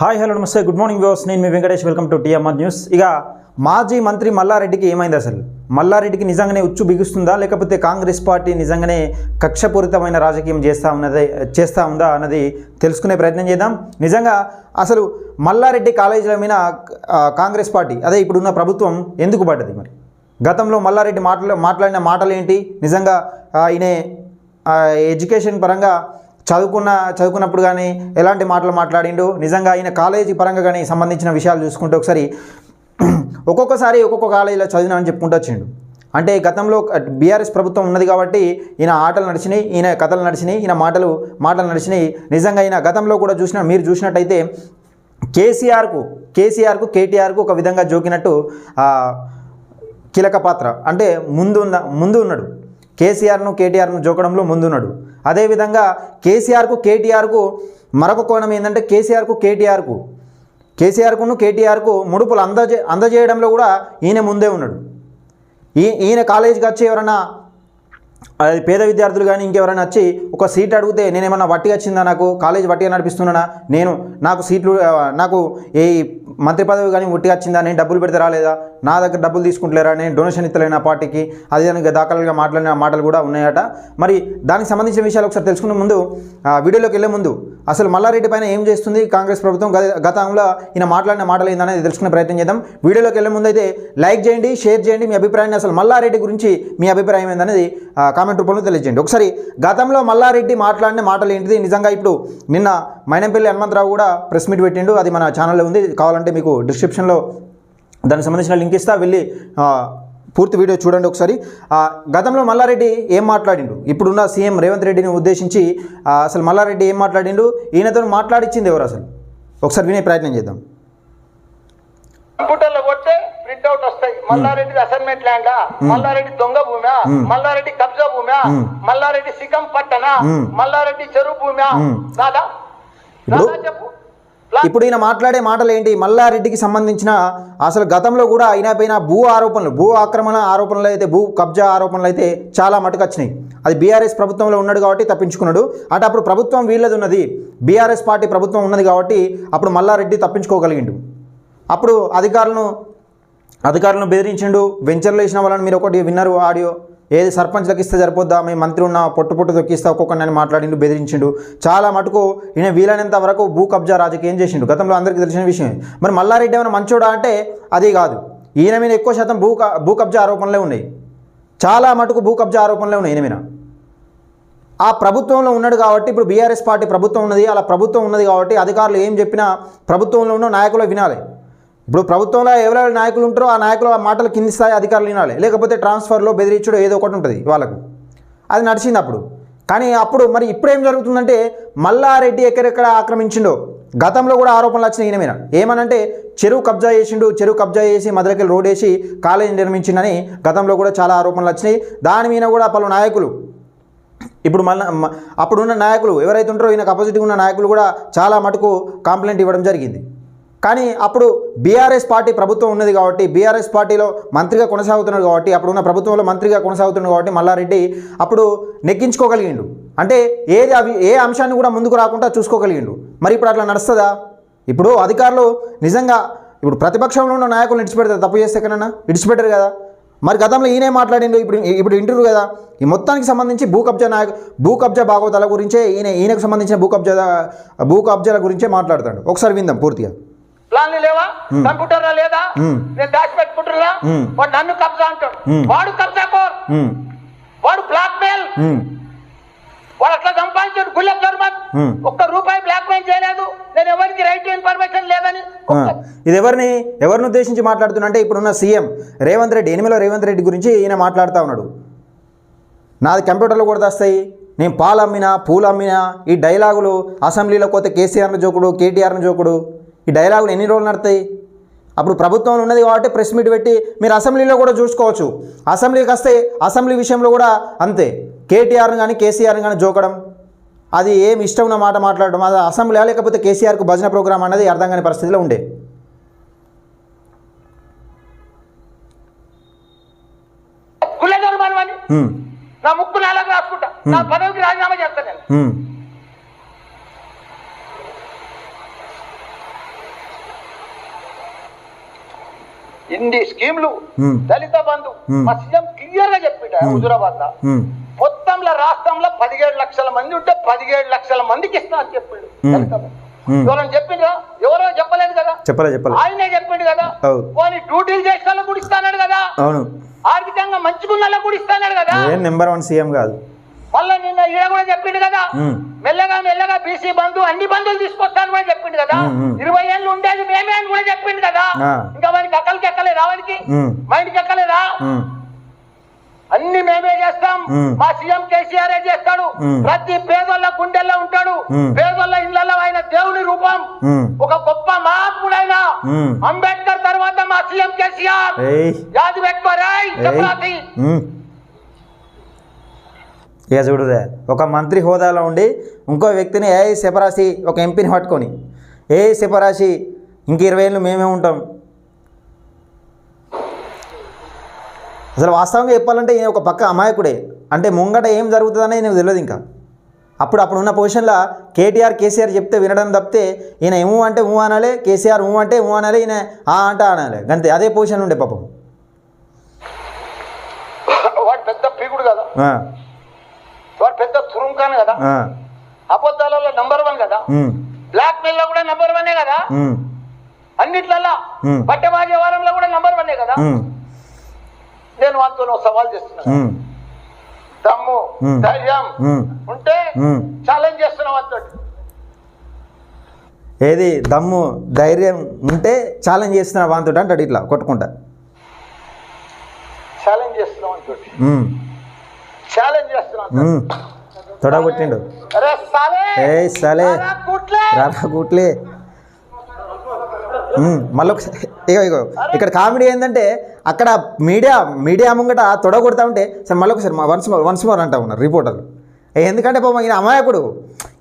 Hi hello నమస్తే good morning viewers. నేను మీ Venkatesh welcome to TMR news. ఇక మాజీ మంత్రి మల్లారెడ్డికి ఏమైంది అసలు? మల్లారెడ్డికి నిజంగానే ఉచ్చు బిగుస్తుందా? లేకపోతే కాంగ్రెస్ పార్టీ నిజంగానే కక్షపూరితమైన రాజకీయం చేస్తూ ఉన్నది చేస్తూ ఉందా అన్నది తెలుసుకునే ప్రయత్నం చేద్దాం. నిజంగా అసలు మల్లారెడ్డి కాలేజీల మీద కాంగ్రెస్ పార్టీ అదే ఇప్పుడున్న ప్రభుత్వం ఎందుకు పడ్డది మరి? గతంలో మల్లారెడ్డి మాటలు మాట్లాడిన మాటలు ఏంటి నిజంగా ఈయన ఎడ్యుకేషన్ పరంగా చదువుకున్న చదువుకున్నప్పుడు కానీ ఎలాంటి మాటలు మాట్లాడిండు నిజంగా ఆయన కాలేజీ పరంగా కానీ సంబంధించిన విషయాలు చూసుకుంటే ఒకసారి ఒక్కొక్కసారి ఒక్కొక్క కాలేజీలో చదివినా అని చెప్పుకుంటూ వచ్చిండు. అంటే గతంలో బీఆర్ఎస్ ప్రభుత్వం ఉన్నది కాబట్టి ఈయన ఆటలు నడిచినాయి ఈయన కథలు నడిచినాయి ఈయన మాటలు మాటలు నడిచినాయి. నిజంగా ఈయన గతంలో కూడా చూసిన మీరు చూసినట్టయితే కేసీఆర్కు కేసీఆర్కు కేటీఆర్కు ఒక విధంగా జోకినట్టు కీలక పాత్ర. అంటే ముందు ఉన్న ముందు ఉన్నాడు. కేసీఆర్ను కేటీఆర్ను జోకడంలో ముందున్నాడు. అదేవిధంగా కేసీఆర్కు కేటీఆర్కు మరొక కోణం ఏంటంటే కేసీఆర్కు కేటీఆర్కు కేసీఆర్కును కేటీఆర్కు ముడుపులు అందజే అందజేయడంలో కూడా ఈయన ముందే ఉన్నాడు. ఈ ఈయన కాలేజీకి వచ్చి ఎవరన్నా అది పేద విద్యార్థులు కానీ ఇంకెవరైనా వచ్చి ఒక సీట్ అడిగితే నేనేమన్నా వట్టిగా వచ్చిందా నాకు? కాలేజ్ వట్టిగా నడిపిస్తున్నానా? నేను నాకు సీట్లు నాకు ఏ మంత్రి పదవి కానీ వట్టిగా వచ్చిందా? నేను డబ్బులు పెడితే రాలేదా? నా దగ్గర డబ్బులు తీసుకుంటలేరా? నేను డొనేషన్ ఇస్తలేను ఆ పార్టీకి? అదే దాఖలుగా మాట్లాడిన మాటలు కూడా ఉన్నాయట. మరి దానికి సంబంధించిన విషయాలు ఒకసారి తెలుసుకునే ముందు వీడియోలోకి వెళ్ళే ముందు అసలు మల్లారెడ్డి పైన ఏం చేస్తుంది? కాంగ్రెస్ ప్రభుత్వం గత- గతంలో ఈయన మాట్లాడిన మాటలు ఏందనేది తెలుసుకునే ప్రయత్నం చేద్దాం. వీడియోలోకి వెళ్ళే ముందు అయితే లైక్ చేయండి షేర్ చేయండి మీ అభిప్రాయాన్ని. అసలు మల్లారెడ్డి గురించి మీ అభిప్రాయం ఏందనేది కామెంట్ కామెంట్ రూపంలో తెలియజేయండి. ఒకసారి గతంలో మల్లారెడ్డి మాట్లాడిన మాటలు ఏంటిది? నిజంగా ఇప్పుడు నిన్న మైనంపల్లి హనుమంతరావు కూడా ప్రెస్ మీట్ పెట్టిండు. అది మన ఛానల్లో ఉంది. కావాలంటే మీకు డిస్క్రిప్షన్లో దానికి సంబంధించిన లింక్ ఇస్తా. వెళ్ళి పూర్తి వీడియో చూడండి ఒకసారి. గతంలో మల్లారెడ్డి ఏం మాట్లాడిండు? ఇప్పుడున్న సీఎం రేవంత్ రెడ్డిని ఉద్దేశించి అసలు మల్లారెడ్డి ఏం మాట్లాడిండు? ఈయనతో మాట్లాడిచ్చింది ఎవరు అసలు? ఒకసారి వినే ప్రయత్నం చేద్దాం లో కొడితే ప్రింట్ అవుట్ వస్తాయి మల్లారెడ్డి అసైన్మెంట్ ల్యాండా మల్లారెడ్డి దొంగ భూమా మల్లారెడ్డి కబ్జా భూమా మల్లారెడ్డి సిగం పట్టణ. మల్లారెడ్డి చెరువు భూమా చెప్పు. ఇప్పుడు ఈయన మాట్లాడే మాటలు ఏంటి మల్లారెడ్డికి సంబంధించిన అసలు గతంలో కూడా ఆయన పైన భూ ఆరోపణలు భూ ఆక్రమణ ఆరోపణలు అయితే భూ కబ్జా ఆరోపణలు అయితే చాలా మటుకు వచ్చినాయి. అది బీఆర్ఎస్ ప్రభుత్వంలో ఉన్నాడు కాబట్టి తప్పించుకున్నాడు. అంటే అప్పుడు ప్రభుత్వం వీళ్ళది ఉన్నది బీఆర్ఎస్ పార్టీ ప్రభుత్వం ఉన్నది కాబట్టి అప్పుడు మల్లారెడ్డి తప్పించుకోగలిగిండు. అప్పుడు అధికారులను అధికారులను బెదిరించిండు. వెంచర్లు వేసిన వాళ్ళని మీరు ఒకటి విన్నారు ఆడియో. ఏది సర్పంచ్లకు ఇస్తే సరిపోద్దా? మీ మంత్రి ఉన్న పొట్టు పొట్టు తొక్కిస్తా ఒక్కొక్కరిని మాట్లాడిండు బెదిరించిండు. చాలా మటుకు ఈయన వీలైనంత వరకు భూ కబ్జా రాజకీయం చేసిండు. గతంలో అందరికీ తెలిసిన విషయం మరి మల్లారెడ్డి ఏమైనా మంచోడా అంటే అది కాదు. ఈయన మీద ఎక్కువ శాతం భూ భూ కబ్జా ఆరోపణలే ఉన్నాయి. చాలా మటుకు భూ కబ్జా ఆరోపణలే ఉన్నాయి ఈయన మీద. ఆ ప్రభుత్వంలో ఉన్నాడు కాబట్టి ఇప్పుడు బీఆర్ఎస్ పార్టీ ప్రభుత్వం ఉన్నది. అలా ప్రభుత్వం ఉన్నది కాబట్టి అధికారులు ఏం చెప్పినా ప్రభుత్వంలో ఉన్న నాయకులు వినాలి. ఇప్పుడు ప్రభుత్వంలో ఎవరెవరు నాయకులు ఉంటారో ఆ నాయకులు ఆ మాటలు కింది స్థాయి అధికారులు వినాలి. లేకపోతే ట్రాన్స్ఫర్లో బెదిరించడం ఏదో ఒకటి ఉంటుంది వాళ్ళకు. అది నడిచింది అప్పుడు. కానీ అప్పుడు మరి ఇప్పుడు ఏం జరుగుతుందంటే మల్లారెడ్డి ఎక్కడెక్కడ ఆక్రమించిండో గతంలో కూడా ఆరోపణలు వచ్చినాయి ఈయన మీద. ఏమనంటే చెరువు కబ్జా చేసిండు చెరువు కబ్జా చేసి మధురకెళ్ళి రోడ్ వేసి కాలేజీ నిర్మించిండని గతంలో కూడా చాలా ఆరోపణలు వచ్చినాయి. దాని మీద కూడా పలు నాయకులు ఇప్పుడు మళ్ళీ అప్పుడున్న నాయకులు ఎవరైతే ఉంటారో ఈయనకు అపోజిట్గా ఉన్న నాయకులు కూడా చాలా మటుకు కంప్లైంట్ ఇవ్వడం జరిగింది. కానీ అప్పుడు బీఆర్ఎస్ పార్టీ ప్రభుత్వం ఉన్నది కాబట్టి బీఆర్ఎస్ పార్టీలో మంత్రిగా కొనసాగుతున్నాడు కాబట్టి అప్పుడున్న ప్రభుత్వంలో మంత్రిగా కొనసాగుతున్నాడు కాబట్టి మల్లారెడ్డి అప్పుడు నెగ్గించుకోగలిగిండు. అంటే ఏది అవి ఏ అంశాన్ని కూడా ముందుకు రాకుండా చూసుకోగలిగిండు. మరి ఇప్పుడు అట్లా నడుస్తుందా? ఇప్పుడు అధికారులు నిజంగా ఇప్పుడు ప్రతిపక్షంలో ఉన్న నాయకులు ఇడిచిపెడతారు తప్పు చేస్తే కన్నా ఇడిచిపెట్టరు కదా. మరి గతంలో ఈయనే మాట్లాడిండు ఇప్పుడు ఇప్పుడు ఇంటర్వ్యూ కదా. ఈ మొత్తానికి సంబంధించి భూ కబ్జా నాయక భూ కబ్జా భాగవతాల గురించే ఈయన ఈయనకు సంబంధించిన భూ కబ్జా భూ కబ్జాల గురించే మాట్లాడతాడు. ఒకసారి విందాం పూర్తిగా. ప్లాన్లు లేవా? కంప్యూటర్లో లేదా. నేను దాచి పెట్టుకుంటున్నా? మ్మ్. వాడు నన్ను కబ్జా అంటాడు. వాడు కబ్జా కోర్. వాడు బ్లాక్ మెయిల్ వాడు అట్లా సంపాదించాడు. గుల్లె చర్మన్ మ్మ్. ఒక్క రూపాయి బ్లాక్ మెయిల్ చేయలేదు. నేను ఎవరికి రైట్ టు ఇన్ఫర్మేషన్ లేదని ఇది ఎవరిని? ఎవరిని ఉద్దేశించి మాట్లాడుతున్నా అంటే ఇప్పుడున్న సీఎం రేవంత్ రెడ్డి ఎనిమిలో రేవంత్ రెడ్డి గురించి ఈయన మాట్లాడుతూ ఉన్నాడు. నాది కంప్యూటర్లో కూడా వస్తాయి నేను పాలు అమ్మినా పూలు అమ్మినా ఈ డైలాగులు అసెంబ్లీలో పోతే కేసీఆర్ను జోకుడు కేటీఆర్ను జోకుడు. ఈ డైలాగులు ఎన్ని రోజులు నడతాయి? అప్పుడు ప్రభుత్వం ఉన్నది కాబట్టి ప్రెస్ మీట్ పెట్టి మీరు అసెంబ్లీలో కూడా చూసుకోవచ్చు. అసెంబ్లీకి వస్తే అసెంబ్లీ విషయంలో కూడా అంతే. కేటీఆర్ని కానీ కేసీఆర్ని కానీ జోకడం. అది ఏం ఇష్టం ఉన్న మాట మాట్లాడడం. అది అసెంబ్లీ లేకపోతే కేసీఆర్కు భజన ప్రోగ్రామ్ అనేది అర్థం కాని పరిస్థితిలో ఉండే. నా ముక్కు నాలుగు రాసుకుంటా. నా పదవికి రాజీనామా చేస్తాను నేను. ఇన్ని స్కీమ్లు దళిత బంధు. మా సీఎం క్లియర్గా చెప్పిండు హుజురాబాద్లో మొత్తంలో రాష్ట్రంలో పదిహేడు లక్షల మంది ఉంటే పదిహేడు లక్షల మందికి ఇస్తా అని చెప్పిండు. దళిత బంధు. చెప్పిండ్రా? ఎవరో చెప్పలేదు కదా? చెప్పలే చెప్పలే. ఆయనే చెప్పిండు కదా. పోనీ డ్యూటీలు చేసిన కూడా ఇస్తాన్నాడు కదా? అవును. ఆర్థికంగా మంచిగున్న కూడా ఇస్తాన్నాడు కదా? నెంబర్ వన్ సీఎం కాదు. మళ్ళీ నిన్న ఈయన కూడా చెప్పిండు కదా. మెల్లగా మెల్లగా బీసీ బంధు అన్ని బంధువులు తీసుకొస్తాను కూడా చెప్పిండు కదా. ఇరవై ఏళ్ళు ఉండేది మేమే అని కూడా చెప్పిండు కదా. ఇంకా వానికి అక్కలకి ఎక్కలేదా వానికి? మైండ్కి ఎక్కలేదా? అన్ని మేమే చేస్తాం. మా సీఎం కేసీఆర్ చేస్తాడు. ప్రతి పేదోళ్ళ గుండెల్లో ఉంటాడు. పేదోళ్ళ ఇళ్ళలో ఆయన దేవుని రూపం. ఒక గొప్ప మహాత్ముడు ఆయన. అంబేద్కర్ తర్వాత మా సీఎం కేసీఆర్. యాది పెట్టుకోరాయ్. ఇక చూడురే ఒక మంత్రి హోదాలో ఉండి ఇంకో వ్యక్తిని ఏ సెపరాసి ఒక ఎంపీని పట్టుకొని ఏ సెపరాసి ఇంక ఇరవై ఏళ్ళు మేమే ఉంటాం. అసలు వాస్తవంగా చెప్పాలంటే ఈయన ఒక పక్క అమాయకుడే. అంటే ముంగట ఏం జరుగుతుందనే నీకు తెలియదు ఇంకా. అప్పుడు అప్పుడు ఉన్న పొజిషన్లో కేటీఆర్ కేసీఆర్ చెప్తే వినడం తప్పితే ఈయన ఏమో అంటే ఊ అనాలి కేసీఆర్ ఊ అంటే ఊ అనాలి ఈయన ఆ అంటే అనాలి. అంతే అదే పొజిషన్ ఉండే పాపం. పెద్ద పీకుడు కదా. వాడు పెద్ద తురుంకాను కదా? అబద్ధాలలో నంబర్ వన్ కదా? బ్లాక్ మెయిల్లో కూడా నంబర్ వన్ కదా? అన్నిట్లల్లా? ఉమ్. బట్టబాజీ వ్యవహారంలో కూడా నంబర్ వన్ కదా? నేను వాటితో సవాల్ చేస్తున్నా. ఉమ్, దమ్ము. ధైర్యం. ఉంటే. ఛాలెంజ్ చేస్తున్నాం అంతో ఏది? దమ్ము ధైర్యం ఉంటే ఛాలెంజ్ చేస్తున్న వాంతోటి అంటాడు ఇట్లా కొట్టుకుంటా. ఛాలెంజ్ చేస్తున్నాం అంతో ఉమ్, ఛాలెంజ్ చేస్తున్నాం అంతోటి. ఉమ్. తొడగొట్టిండు ఏ సలే! రారా కూట్లే! మళ్ళీ ఇగో ఇగో. ఇక్కడ కామెడీ ఏంటంటే అక్కడ మీడియా మీడియా ముంగట తొడ కొడతా ఉంటే సరే మళ్ళీ ఒకసారి వన్స్ మోర్ వన్స్ మోర్ అంటా ఉన్నారు రిపోర్టర్లు. ఎందుకంటే పాపం ఈయన అమాయకుడు.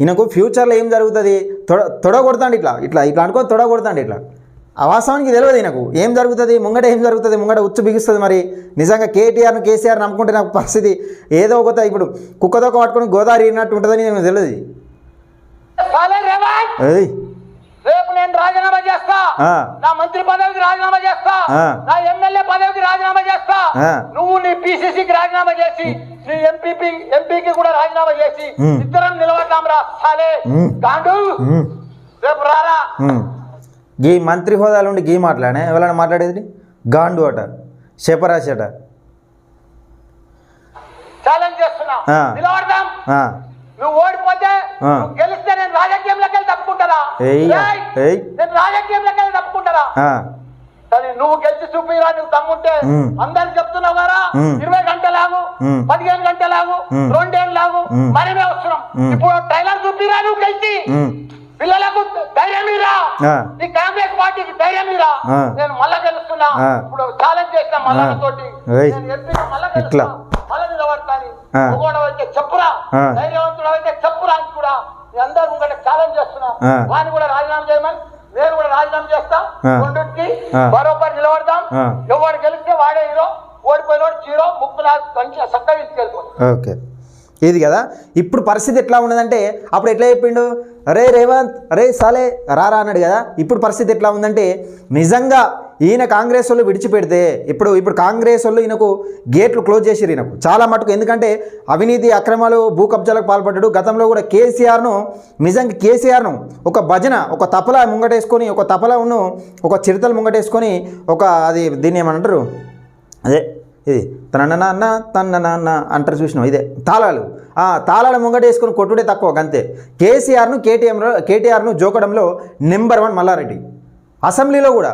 ఈయనకు ఫ్యూచర్లో ఏం జరుగుతుంది? తొడ తొడ కొడతాండి ఇట్లా ఇట్లా ఇట్లా అనుకో తొడ కొడతాండి ఇట్లా. ఆ వాస్తవానికి తెలియదు ఈయనకు ఏం జరుగుతుంది ముంగట ఏం జరుగుతుంది ముంగట ఉచ్చు బిగుస్తుంది మరి నిజంగా కేటీఆర్ను కేసీఆర్ నమ్ముకుంటే నాకు పరిస్థితి ఏదో ఒక ఇప్పుడు కుక్కదొక్క పట్టుకొని గోదావరి ఇన్నట్టు ఉంటుందని నాకు తెలియదు రేపు నేను రాజీనామా చేస్తా. నా మంత్రి పదవికి రాజీనామా చేస్తా. నా ఎమ్మెల్యే పదవికి రాజీనామా చేస్తా. నువ్వు నీ పిసిసికి రాజీనామా చేసి నీ ఎంపీపీ ఎంపీకి కూడా రాజీనామా చేసి. ఇద్దరం నిలబడ్డాం రా సాలే. గాండు. రేపు రారా. గీ మంత్రి హోదాలో ఉండి గీ మాట్లాడే ఎవరైనా మాట్లాడేది గాండు అట శపరాశి అట. నువ్వు గెలిచి చూపిరా నువ్వు తమ్ముంటే ఉమ్. అందరికి చెప్తున్నావు కదా ఉమ్. ఇరవై గంటలాగు. పదిహేను గంటలాగు ఉమ్. రెండేళ్ళలాగు ఉమ్. మనమే వస్తున్నాం. ఇప్పుడు ట్రైలర్ చూపిరా నువ్వు గెలిచి. పిల్లలకు ధైర్యం ఇరా. నీ కాంగ్రెస్ పార్టీకి ధైర్యం ఇరా. నేను మళ్ళా గెలుస్తున్నా. ఇప్పుడు ఛాలెంజ్ చేసిన మళ్ళా. తోటి మళ్ళా ఇట్లా. మళ్ళా నిలబడతాను అయితే చెప్పురా. ధైర్యవంతుడు అయితే చెప్పురా అని కూడా అందరూ ముంగట ఛాలెంజ్ చేస్తున్నా. వాడిని కూడా రాజీనామా చేయమని నేను కూడా రాజీనామా చేస్తా ఆ. బరోబర్ నిలబడదాం ఆ. ఎవడు గెలిస్తే వాడే హీరో ఓడిపోయినోడు జీరో ముప్పు మంచిగా చక్కగా తీసుకెళ్ళిపోతుంది ఓకే ఇది కదా ఇప్పుడు పరిస్థితి ఎట్లా ఉన్నదంటే అప్పుడు ఎట్లా చెప్పిండు అరే రేవంత్ అరే సాలే రారా అన్నాడు కదా. ఇప్పుడు పరిస్థితి ఎట్లా ఉందంటే నిజంగా ఈయన కాంగ్రెస్ వాళ్ళు విడిచిపెడితే ఇప్పుడు ఇప్పుడు కాంగ్రెస్ వాళ్ళు ఈయనకు గేట్లు క్లోజ్ చేసిరు ఈయనకు. చాలా మటుకు ఎందుకంటే అవినీతి అక్రమాలు భూ కబ్జాలకు పాల్పడ్డాడు. గతంలో కూడా కేసీఆర్ను నిజంగా కేసీఆర్ను ఒక భజన ఒక తపల ముంగటేసుకొని ఒక తపలను ఒక చిరుతలు ముంగటేసుకొని ఒక అది దీన్ని ఏమంటారు? అదే ఇది తన నాన్న తన నాన్న అంటారు చూసినాం ఇదే తాళాలు. తాళాలు ముంగటేసుకుని కొట్టుడే తక్కువ అంతే కేసీఆర్ను కేటీఎం కేటీఆర్ను జోకడంలో నెంబర్ వన్ మల్లారెడ్డి. అసెంబ్లీలో కూడా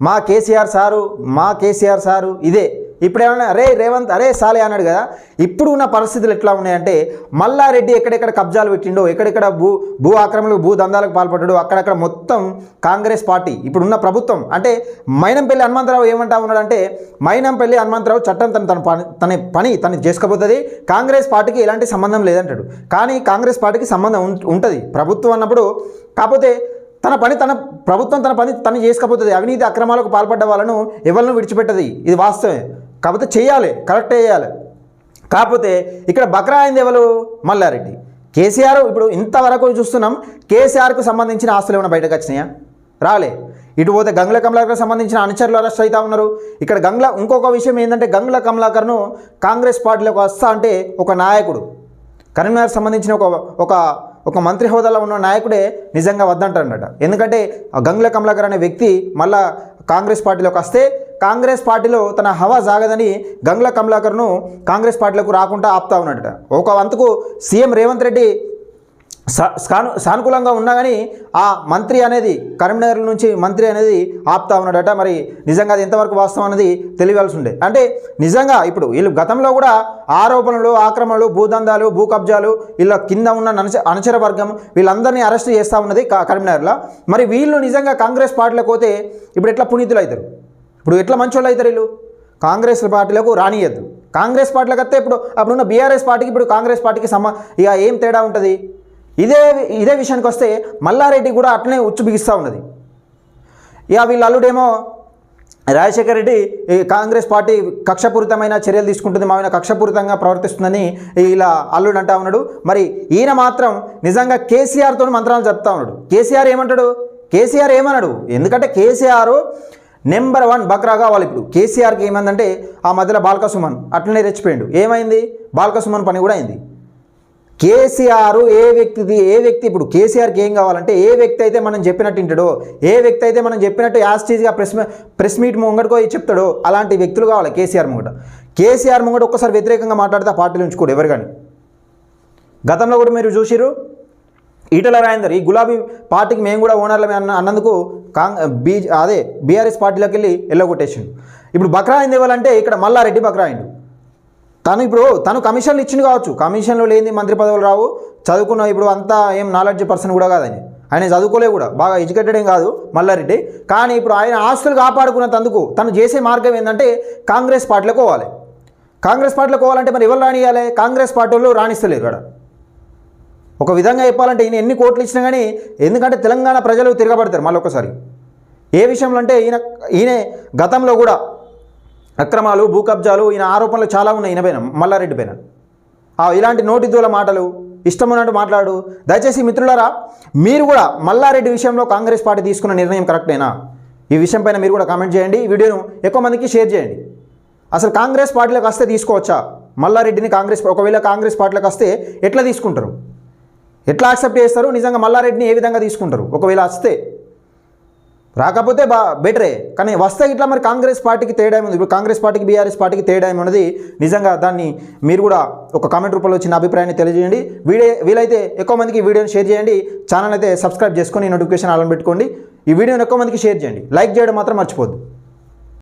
మా కేసీఆర్ సారు మా కేసీఆర్ సారు ఇదే. ఇప్పుడు ఏమన్నా అరే రేవంత్ అరే సాలే అన్నాడు కదా. ఇప్పుడు ఉన్న పరిస్థితులు ఎట్లా ఉన్నాయంటే మల్లారెడ్డి ఎక్కడెక్కడ కబ్జాలు పెట్టిండో ఎక్కడెక్కడ భూ భూ ఆక్రమణలకు భూ దందాలకు పాల్పడ్డాడో అక్కడక్కడ మొత్తం కాంగ్రెస్ పార్టీ ఇప్పుడున్న ప్రభుత్వం అంటే మైనంపల్లి హనుమంతరావు ఏమంటా ఉన్నాడంటే మైనంపల్లి హనుమంతరావు చట్టం తన తన పని తన పని తను చేసుకోబోతుంది కాంగ్రెస్ పార్టీకి ఎలాంటి సంబంధం లేదంటాడు. కానీ కాంగ్రెస్ పార్టీకి సంబంధం ఉంటుంది. ప్రభుత్వం అన్నప్పుడు కాకపోతే తన పని తన ప్రభుత్వం తన పని తను చేసుకపోతుంది అవినీతి అక్రమాలకు పాల్పడ్డ వాళ్ళను ఎవరిని విడిచిపెట్టది. ఇది వాస్తవమే. కాకపోతే చేయాలి కరెక్ట్ చేయాలి. కాకపోతే ఇక్కడ బక్రా అయింది ఎవరు? మల్లారెడ్డి. కేసీఆర్ ఇప్పుడు ఇంతవరకు చూస్తున్నాం కేసీఆర్కు సంబంధించిన ఆస్తులు ఏమైనా బయటకు వచ్చినాయా? రాలే. ఇటు పోతే గంగుల కమలాకర్ సంబంధించిన అనుచరులు అరెస్ట్ అవుతా ఉన్నారు. ఇక్కడ గంగుల ఇంకొక విషయం ఏంటంటే గంగుల కమలాకర్ను కాంగ్రెస్ పార్టీలోకి వస్తా అంటే ఒక నాయకుడు కరీంనగర్ సంబంధించిన ఒక ఒక ఒక మంత్రి హోదాలో ఉన్న నాయకుడే నిజంగా వద్దంటాడట ఎందుకంటే గంగుల కమలాకర్ అనే వ్యక్తి మళ్ళా కాంగ్రెస్ పార్టీలోకి వస్తే కాంగ్రెస్ పార్టీలో తన హవా జాగదని గంగుల కమలాకర్ను కాంగ్రెస్ పార్టీలకు రాకుండా ఆపుతా ఉన్నాడట. ఒక వంతుకు సీఎం రేవంత్ రెడ్డి సాను సానుకూలంగా ఉన్నా కానీ ఆ మంత్రి అనేది కరీంనగర్ నుంచి మంత్రి అనేది ఆపుతా ఉన్నాడట. మరి నిజంగా అది ఎంతవరకు వాస్తవం అనేది తెలియాల్సి ఉండే. అంటే నిజంగా ఇప్పుడు వీళ్ళు గతంలో కూడా ఆరోపణలు ఆక్రమణలు భూదందాలు భూ కబ్జాలు వీళ్ళ కింద ఉన్న ననచ అనుచర వర్గం వీళ్ళందరినీ అరెస్ట్ చేస్తూ ఉన్నది కరీంనగర్లో. మరి వీళ్ళు నిజంగా కాంగ్రెస్ పార్టీలకు పోతే ఇప్పుడు ఎట్లా పునీతులు అవుతారు ఇప్పుడు ఎట్లా మంచోళ్ళు అవుతారు వీళ్ళు? కాంగ్రెస్ పార్టీలకు రానియద్దు. కాంగ్రెస్ పార్టీలకు వస్తే ఇప్పుడు అప్పుడున్న బీఆర్ఎస్ పార్టీకి ఇప్పుడు కాంగ్రెస్ పార్టీకి సమ ఇక ఏం తేడా ఉంటుంది? ఇదే ఇదే విషయానికి వస్తే మల్లారెడ్డి కూడా అట్లనే ఉచ్చు బిగిస్తూ ఉన్నది. ఇక వీళ్ళ అల్లుడేమో రాజశేఖర రెడ్డి ఈ కాంగ్రెస్ పార్టీ కక్షపూరితమైన చర్యలు తీసుకుంటుంది మా ఆయన కక్షపూరితంగా ప్రవర్తిస్తుందని ఇలా అల్లుడు అంటా ఉన్నాడు. మరి ఈయన మాత్రం నిజంగా కేసీఆర్తో మంత్రాలు చెప్తా ఉన్నాడు. కేసీఆర్ ఏమంటాడు? కేసీఆర్ ఏమన్నాడు ఎందుకంటే కేసీఆర్ నెంబర్ వన్ బక్రా కావాలి ఇప్పుడు. కేసీఆర్కి ఏమైందంటే ఆ మధ్యలో బాల్కసుమన్ అట్లనే రెచ్చిపోయిండు. ఏమైంది? బాల్కసుమన్ పని కూడా అయింది. కేసీఆర్ ఏ వ్యక్తిది ఏ వ్యక్తి ఇప్పుడు? కేసీఆర్కి ఏం కావాలంటే ఏ వ్యక్తి అయితే మనం చెప్పినట్టు వింటాడో ఏ వ్యక్తి అయితే మనం చెప్పినట్టు యాస్టీజ్గా ప్రెస్ ప్రెస్ మీట్ ముంగడికో చెప్తాడో అలాంటి వ్యక్తులు కావాలి కేసీఆర్ ముంగట. కేసీఆర్ ముంగట ఒక్కసారి వ్యతిరేకంగా మాట్లాడితే ఆ పార్టీలు ఉంచుకోడు ఎవరు కానీ? గతంలో కూడా మీరు చూసిరు ఈటల రాజేందర్ ఈ గులాబీ పార్టీకి మేము కూడా ఓనర్లమే అన్న అన్నందుకు కాంగ్ బీ అదే బీఆర్ఎస్ పార్టీలోకి వెళ్ళి ఎల్లగొట్టేసిండు. ఇప్పుడు బక్రాయింది ఇవ్వాలంటే ఇక్కడ మల్లారెడ్డి బక్రాయిండు తను ఇప్పుడు తను కమిషన్లు ఇచ్చింది కావచ్చు. కమిషన్లు లేని మంత్రి పదవులు రావు. చదువుకున్న ఇప్పుడు అంతా ఏం నాలెడ్జ్ పర్సన్ కూడా కాదని ఆయన. చదువుకోలే కూడా. బాగా ఎడ్యుకేటెడ్ ఏం కాదు మల్లారెడ్డి. కానీ ఇప్పుడు ఆయన ఆస్తులు కాపాడుకున్నందుకు తను చేసే మార్గం ఏంటంటే కాంగ్రెస్ పార్టీలోకి పోవాలి. కాంగ్రెస్ పార్టీలోకి పోవాలంటే మరి ఎవరు రానియాలి కాంగ్రెస్ పార్టీ వాళ్ళు రాణిస్తలేరు ఇక్కడ. ఒక విధంగా చెప్పాలంటే ఈయన ఎన్ని కోట్లు ఇచ్చినా కానీ ఎందుకంటే తెలంగాణ ప్రజలు తిరగబడతారు మళ్ళీ ఒకసారి ఏ విషయంలో అంటే ఈయన ఈయన గతంలో కూడా అక్రమాలు భూ కబ్జాలు ఈయన ఆరోపణలు చాలా ఉన్నాయి ఈయన పైన మల్లారెడ్డి పైన. ఇలాంటి నోటి దూల మాటలు ఇష్టమున్నట్టు మాట్లాడు. దయచేసి మిత్రులారా మీరు కూడా మల్లారెడ్డి విషయంలో కాంగ్రెస్ పార్టీ తీసుకున్న నిర్ణయం కరెక్టేనా? ఈ విషయం పైన మీరు కూడా కామెంట్ చేయండి. ఈ వీడియోను ఎక్కువ మందికి షేర్ చేయండి. అసలు కాంగ్రెస్ పార్టీలోకి వస్తే తీసుకోవచ్చా? మల్లారెడ్డిని కాంగ్రెస్ ఒకవేళ కాంగ్రెస్ పార్టీలోకి వస్తే ఎట్లా తీసుకుంటారు? ఎట్లా యాక్సెప్ట్ చేస్తారు? నిజంగా మల్లారెడ్డిని ఏ విధంగా తీసుకుంటారు? ఒకవేళ వస్తే. రాకపోతే బా బెటరే కానీ వస్తే ఇట్లా మరి కాంగ్రెస్ పార్టీకి తేడా ఏముంది? ఇప్పుడు కాంగ్రెస్ పార్టీకి బీఆర్ఎస్ పార్టీకి తేడా ఏమన్నది? నిజంగా దాన్ని మీరు కూడా ఒక కామెంట్ రూపంలో వచ్చిన అభిప్రాయాన్ని తెలియజేయండి. వీడియో వీలైతే ఎక్కువ మందికి వీడియోని షేర్ చేయండి. ఛానల్ అయితే సబ్స్క్రైబ్ చేసుకొని నోటిఫికేషన్ ఆలం పెట్టుకోండి. ఈ వీడియోని ఎక్కువ మందికి షేర్ చేయండి. లైక్ చేయడం మాత్రం మర్చిపోద్దు